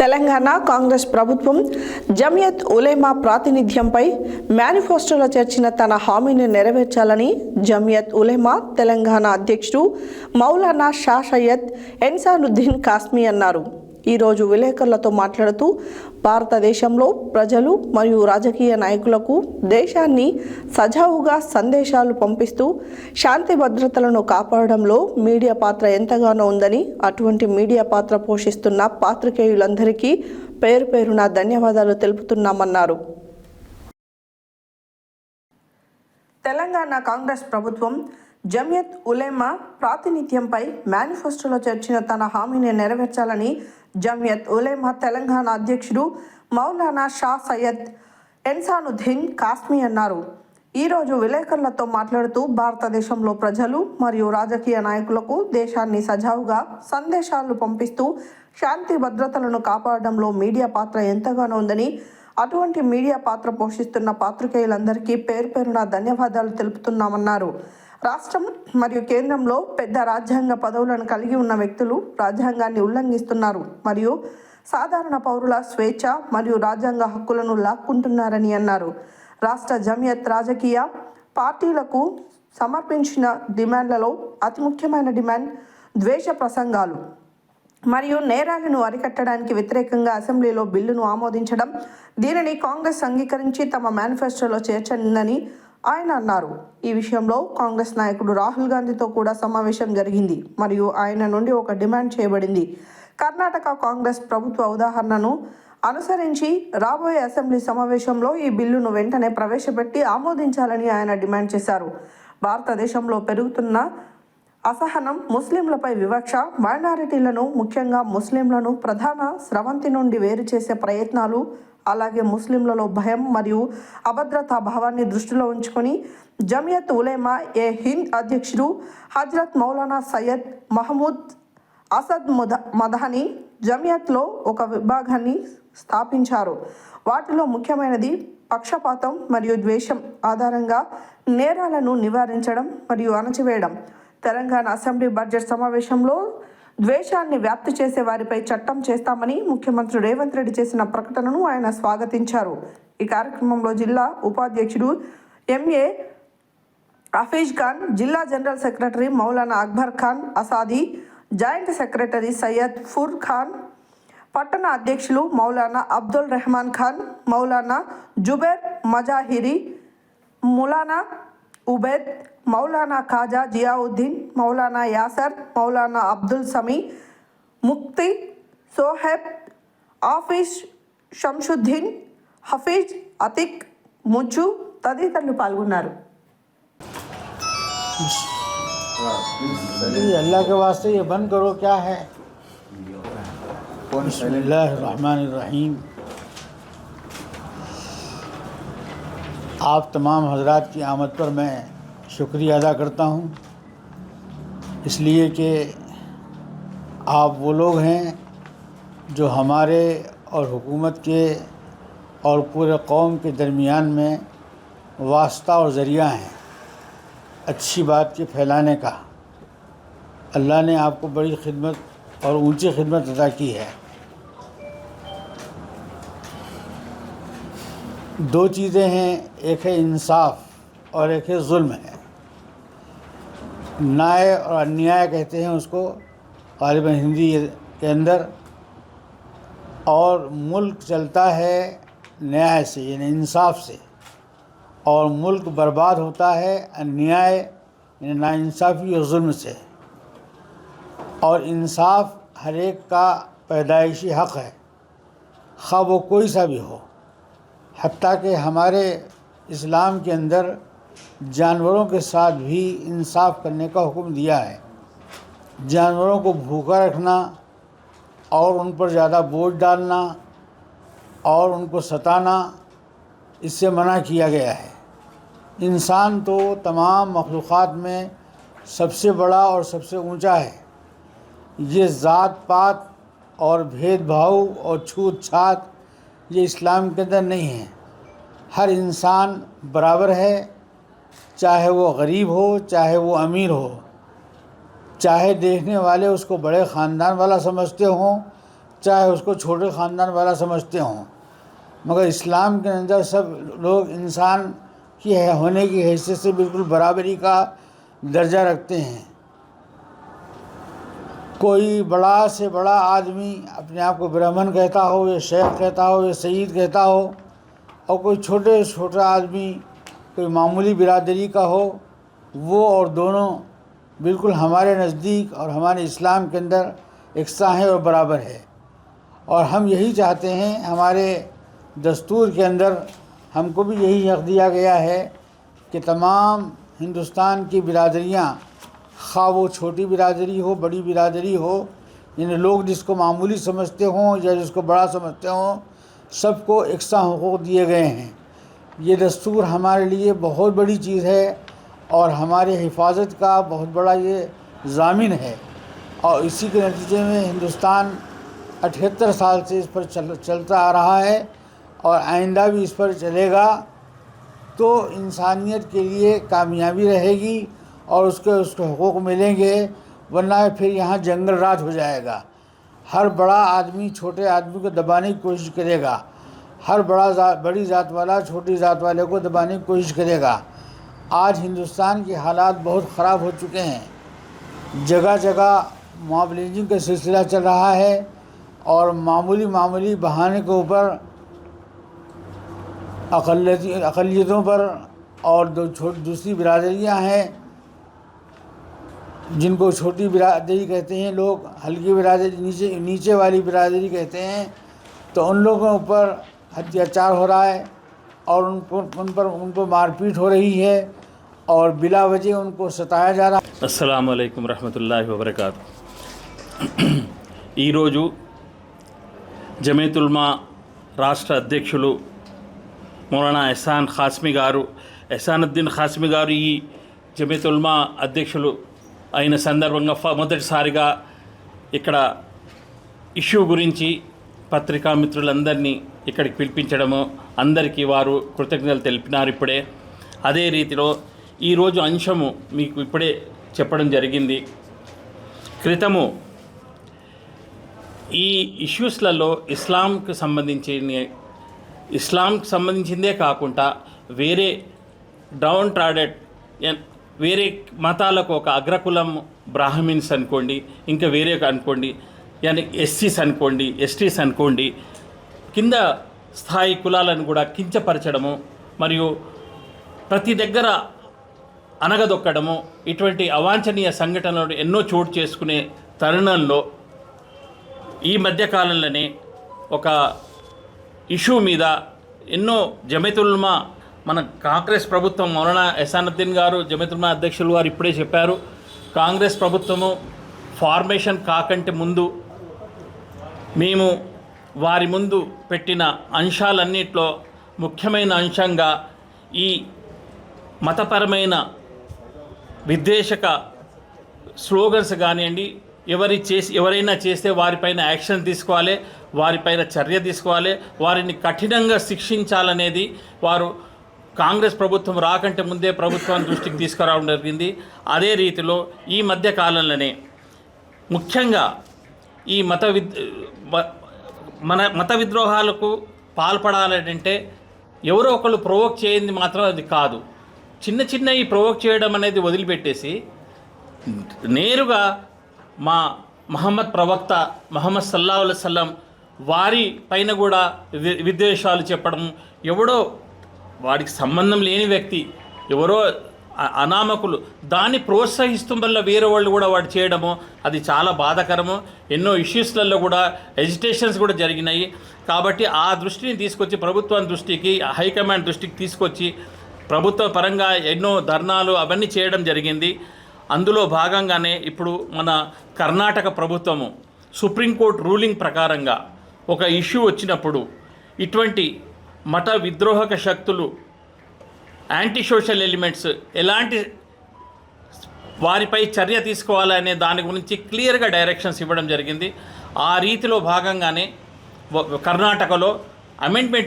తెలంగాణ కాంగ్రెస్ ప్రభుత్వం జమియత్ ఉలేమా ప్రాతినిధ్యంపై మేనిఫెస్టోలో చేర్చిన తన హామీని నెరవేర్చాలని జమియత్ ఉలేమా తెలంగాణ అధ్యక్షుడు మౌలానా షా సయ్యద్ ఎన్సానుద్దీన్ కాస్మీ అన్నారు. ఈరోజు విలేకరులతో మాట్లాడుతూ భారతదేశంలో ప్రజలు మరియు రాజకీయ నాయకులకు దేశాన్ని సజావుగా సందేశాలు పంపిస్తూ శాంతి భద్రతలను కాపాడడంలో మీడియా పాత్ర ఎంతగానో ఉందని అటువంటి మీడియా పాత్ర పోషిస్తున్న పాత్రికేయులందరికీ పేరు పేరున ధన్యవాదాలు తెలుపుతున్నామన్నారు. తెలంగాణ కాంగ్రెస్ ప్రభుత్వం జమియత్ ఉలేమా ప్రాతినిధ్యంపై మేనిఫెస్టోలో చేర్చిన తన హామీని నెరవేర్చాలని జమియత్ ఉలేమా తెలంగాణ అధ్యక్షుడు మౌలానా షా సయ్యద్ ఎన్సానుద్దీన్ కాస్మీ అన్నారు. ఈరోజు విలేకరులతో మాట్లాడుతూ భారతదేశంలో ప్రజలు మరియు రాజకీయ నాయకులకు దేశాన్ని సజావుగా సందేశాలు పంపిస్తూ శాంతి భద్రతలను కాపాడడంలో మీడియా పాత్ర ఎంతగానో ఉందని అటువంటి మీడియా పాత్ర పోషిస్తున్న పాత్రికేయులందరికీ పేరు పేరున ధన్యవాదాలు తెలుపుతున్నామన్నారు. రాష్ట్రం మరియు కేంద్రంలో పెద్ద రాజ్యాంగ పదవులను కలిగి ఉన్న వ్యక్తులు రాజ్యాంగాన్ని ఉల్లంఘిస్తున్నారు మరియు సాధారణ పౌరుల స్వేచ్ఛ మరియు రాజ్యాంగ హక్కులను లాక్కుంటున్నారని అన్నారు. రాష్ట్ర జమియత్ రాజకీయ పార్టీలకు సమర్పించిన డిమాండ్లలో అతి ముఖ్యమైన డిమాండ్ ద్వేష ప్రసంగాలు. మరియు నేరాలను అరికట్టడానికి వ్యతిరేకంగా అసెంబ్లీలో బిల్లును ఆమోదించడం దీనిని కాంగ్రెస్ అంగీకరించి తమ మేనిఫెస్టోలో చేర్చిందని ఆయన అన్నారు. ఈ విషయంలో కాంగ్రెస్ నాయకుడు రాహుల్ గాంధీతో కూడా సమావేశం జరిగింది. మరియు ఆయన నుండి ఒక డిమాండ్ చేయబడింది. కర్ణాటక కాంగ్రెస్ ప్రభుత్వ ఉదాహరణను అనుసరించి రాబోయే అసెంబ్లీ సమావేశంలో ఈ బిల్లును వెంటనే ప్రవేశపెట్టి ఆమోదించాలని ఆయన డిమాండ్ చేశారు. భారతదేశంలో పెరుగుతున్న అసహనం ముస్లింలపై వివక్ష మైనారిటీలను ముఖ్యంగా ముస్లింలను ప్రధాన స్రవంతి నుండి వేరు చేసే ప్రయత్నాలు అలాగే ముస్లింలలో భయం మరియు అభద్రతా భావాన్ని దృష్టిలో ఉంచుకొని జమియత్ ఉలేమా ఏ హింద్ అధ్యక్షుడు హజ్రత్ మౌలానా సయ్యద్ మహమూద్ అసద్ ముద మదహని జమియత్లో ఒక విభాగాన్ని స్థాపించారు. వాటిలో ముఖ్యమైనది పక్షపాతం మరియు ద్వేషం ఆధారంగా నేరాలను నివారించడం మరియు అణచివేయడం. తెలంగాణ అసెంబ్లీ బడ్జెట్ సమావేశంలో ద్వేషాన్ని వ్యాప్తి చేసే వారిపై చట్టం చేస్తామని ముఖ్యమంత్రి రేవంత్ రెడ్డి చేసిన ప్రకటనను ఆయన స్వాగతించారు. ఈ కార్యక్రమంలో జిల్లా ఉపాధ్యక్షుడు ఎంఏ హఫీజ్ ఖాన్ జిల్లా general secretary Maulana Akbar Khan Asadi joint secretary Syed ఫుర్ Khan పట్టణ అధ్యక్షులు మౌలానా అబ్దుల్ రెహమాన్ ఖాన్ మౌలానా జుబేర్ మజాహిరి ములానా ఉబేద్ మౌలానా ఖాజా జియావుద్దీన్ మౌలానా యాసర్ మౌలానా అబ్దుల్ సమీ ముక్తి సోహెబ్ ఆఫీస్ షంషుద్దీన్ హఫీజ్ అతిక్ ముజ్జు తదితరులు పాల్గొన్నారు آپ تمام حضرات کی آمد پر میں شکریہ ادا کرتا ہوں۔ اس لیے کہ آپ وہ لوگ ہیں جو ہمارے اور حکومت کے اور پورے قوم کے درمیان میں واسطہ اور ذریعہ ہیں۔ اچھی بات کے پھیلانے کا۔ اللہ نے آپ کو بڑی خدمت اور اونچی خدمت ادا کی ہے۔ دو چیزیں ہیں، ایک ہے انصاف اور ایک ہے ظلم ہے۔ نائے اور انیائے کہتے ہیں اس کو غالب ہندی کے اندر۔ اور ملک چلتا ہے نیائے سے یعنی انصاف سے۔ اور ملک برباد ہوتا ہے انیائے یعنی ناانصافی اور ظلم سے۔ اور انصاف ہر ایک کا پیدائشی حق ہے، خواہ وہ کوئی سا بھی ہو۔ حتیٰ کہ ہمارے اسلام کے اندر جانوروں کے ساتھ بھی انصاف کرنے کا حکم دیا ہے۔ جانوروں کو بھوکا رکھنا اور ان پر زیادہ بوجھ ڈالنا اور ان کو ستانا، اس سے منع کیا گیا ہے۔ انسان تو تمام مخلوقات میں سب سے بڑا اور سب سے اونچا ہے۔ یہ ذات پات اور بھید بھاؤ اور چھوت چھات یہ اسلام کے اندر نہیں ہے۔ ہر انسان برابر ہے، چاہے وہ غریب ہو، چاہے وہ امیر ہو۔ چاہے دیکھنے والے اس کو بڑے خاندان والا سمجھتے ہوں، چاہے اس کو چھوٹے خاندان والا سمجھتے ہوں۔ مگر اسلام کے اندر سب لوگ انسان کی ہونے کی حیثیت سے بالکل برابری کا درجہ رکھتے ہیں۔ کوئی بڑا سے بڑا آدمی اپنے آپ کو برہمن کہتا ہو، یا شیخ کہتا ہو، یا سعید کہتا ہو، اور کوئی چھوٹے چھوٹا آدمی، کوئی معمولی برادری کا ہو، وہ اور دونوں بالکل ہمارے نزدیک اور ہمارے اسلام کے اندر یکساں ہیں اور برابر ہے۔ اور ہم یہی چاہتے ہیں، ہمارے دستور کے اندر ہم کو بھی یہی حق دیا گیا ہے کہ تمام ہندوستان کی برادریاں خواہ وہ چھوٹی برادری ہو، بڑی برادری ہو یعنی لوگ جس کو معمولی سمجھتے ہوں یا جس کو بڑا سمجھتے ہوں، سب کو یکساں حقوق دیے گئے ہیں۔ یہ دستور ہمارے لیے بہت بڑی چیز ہے اور ہمارے حفاظت کا بہت بڑا یہ ضامن ہے۔ اور اسی کے نتیجے میں ہندوستان اٹھہتر سال سے اس پر چل، چلتا آ رہا ہے اور آئندہ بھی اس پر چلے گا۔ تو انسانیت کے لیے کامیابی رہے گی۔ اور اس کے اس کو حقوق ملیں گے، ورنہ پھر یہاں جنگل راج ہو جائے گا۔ ہر بڑا آدمی چھوٹے آدمی کو دبانے کی کوشش کرے گا۔ ہر بڑا ذات بڑی ذات والا چھوٹی ذات والے کو دبانے کی کوشش کرے گا۔ آج ہندوستان کے حالات بہت خراب ہو چکے ہیں۔ جگہ جگہ ماب کا سلسلہ چل رہا ہے اور معمولی معمولی بہانے کے اوپر اقلیتی، اقلیتوں پر اور دو چھوٹی دوسری برادریاں ہیں۔ جن کو چھوٹی برادری کہتے ہیں، لوگ ہلکی برادری، نیچے نیچے والی برادری کہتے ہیں۔ تو ان لوگوں پر اتیاچار ہو رہا ہے اور ان کو، ان پر، ان کو مار پیٹ ہو رہی ہے اور بلا وجہ ان کو ستایا جا رہا۔ ہے السلام علیکم ورحمۃ اللہ وبرکاتہ۔ ఈరోజు జమేతుల్మా مولانا احسان మౌలానా گارو، احسان الدین ఎహసానుద్దీన్ ఖాస్మి గారు ఈ علماء అధ్యక్షులు అయిన సందర్భంగా ఫ మొదటిసారిగా ఇక్కడ ఇష్యూ గురించి పత్రికా మిత్రులందరినీ ఇక్కడికి పిలిపించడము అందరికీ వారు కృతజ్ఞతలు తెలిపినారు ఇప్పుడే. అదే రీతిలో ఈరోజు అంశము మీకు ఇప్పుడే చెప్పడం జరిగింది. క్రితము ఈ ఇష్యూస్లలో ఇస్లాంకి సంబంధించి ఇస్లాంకి సంబంధించిందే కాకుండా వేరే డౌన్ ట్రాడెడ్ ఎన్- వేరే మతాలకు ఒక అగ్రకులం బ్రాహ్మిన్స్ అనుకోండి ఇంకా వేరే అనుకోండి యాని ఎస్సీస్ అనుకోండి ఎస్టీస్ అనుకోండి కింద స్థాయి కులాలను కూడా కించపరచడము మరియు ప్రతి దగ్గర అనగదొక్కడము ఇటువంటి అవాంఛనీయ సంఘటనలు ఎన్నో చోటు చేసుకునే తరుణంలో ఈ మధ్యకాలంలోనే ఒక ఇష్యూ మీద ఎన్నో జమైతుల్మా మన కాంగ్రెస్ ప్రభుత్వం మౌలానా ఎసానుద్దీన్ గారు జమైతుల్మా అధ్యక్షులు గారు ఇప్పుడే చెప్పారు కాంగ్రెస్ ప్రభుత్వము ఫార్మేషన్ కాకంటే ముందు మేము వారి ముందు పెట్టిన అంశాలన్నిట్లో ముఖ్యమైన అంశంగా ఈ మతపరమైన విద్వేషక స్లోగన్స్ కానివ్వండి ఎవరి చేసి ఎవరైనా చేస్తే వారిపైన యాక్షన్ తీసుకోవాలి వారిపైన చర్య తీసుకోవాలి వారిని కఠినంగా శిక్షించాలనేది వారు కాంగ్రెస్ ప్రభుత్వం రాకంటే ముందే ప్రభుత్వాన్ని దృష్టికి తీసుకురావడం జరిగింది. అదే రీతిలో ఈ మధ్య కాలంలోనే ముఖ్యంగా ఈ మత విద్ మన మత విద్రోహాలకు పాల్పడాలంటే ఎవరో ఒకళ్ళు ప్రొవోక్ చేయింది మాత్రం అది కాదు. చిన్న చిన్న ఈ ప్రొవోక్ చేయడం అనేది వదిలిపెట్టేసి నేరుగా మా మహమ్మద్ ప్రవక్త మహమ్మద్ సల్లా సల్లం వారి పైన కూడా వి- విద్వేషాలు చెప్పడం ఎవడో వాడికి సంబంధం లేని వ్యక్తి ఎవరో అనామకులు దాన్ని ప్రోత్సహిస్తూ వల్ల వేరే వాళ్ళు కూడా వాడు చేయడము అది చాలా బాధాకరము. ఎన్నో ఇష్యూస్లలో కూడా ఎజిటేషన్స్ కూడా జరిగినాయి. కాబట్టి ఆ దృష్టిని తీసుకొచ్చి ప్రభుత్వం దృష్టికి హైకమాండ్ దృష్టికి తీసుకొచ్చి ప్రభుత్వ పరంగా ఎన్నో ధర్నాలు అవన్నీ చేయడం జరిగింది. అందులో భాగంగానే ఇప్పుడు మన కర్ణాటక ప్రభుత్వము సుప్రీంకోర్టు రూలింగ్ ప్రకారంగా ఒక ఇష్యూ వచ్చినప్పుడు ఇటువంటి మత విద్రోహక శక్తులు యాంటీ సోషల్ ఎలిమెంట్స్ ఎలాంటి వారిపై చర్య తీసుకోవాలనే దాని గురించి క్లియర్గా డైరెక్షన్స్ ఇవ్వడం జరిగింది. ఆ రీతిలో భాగంగానే కర్ణాటకలో అమెండ్మెంట్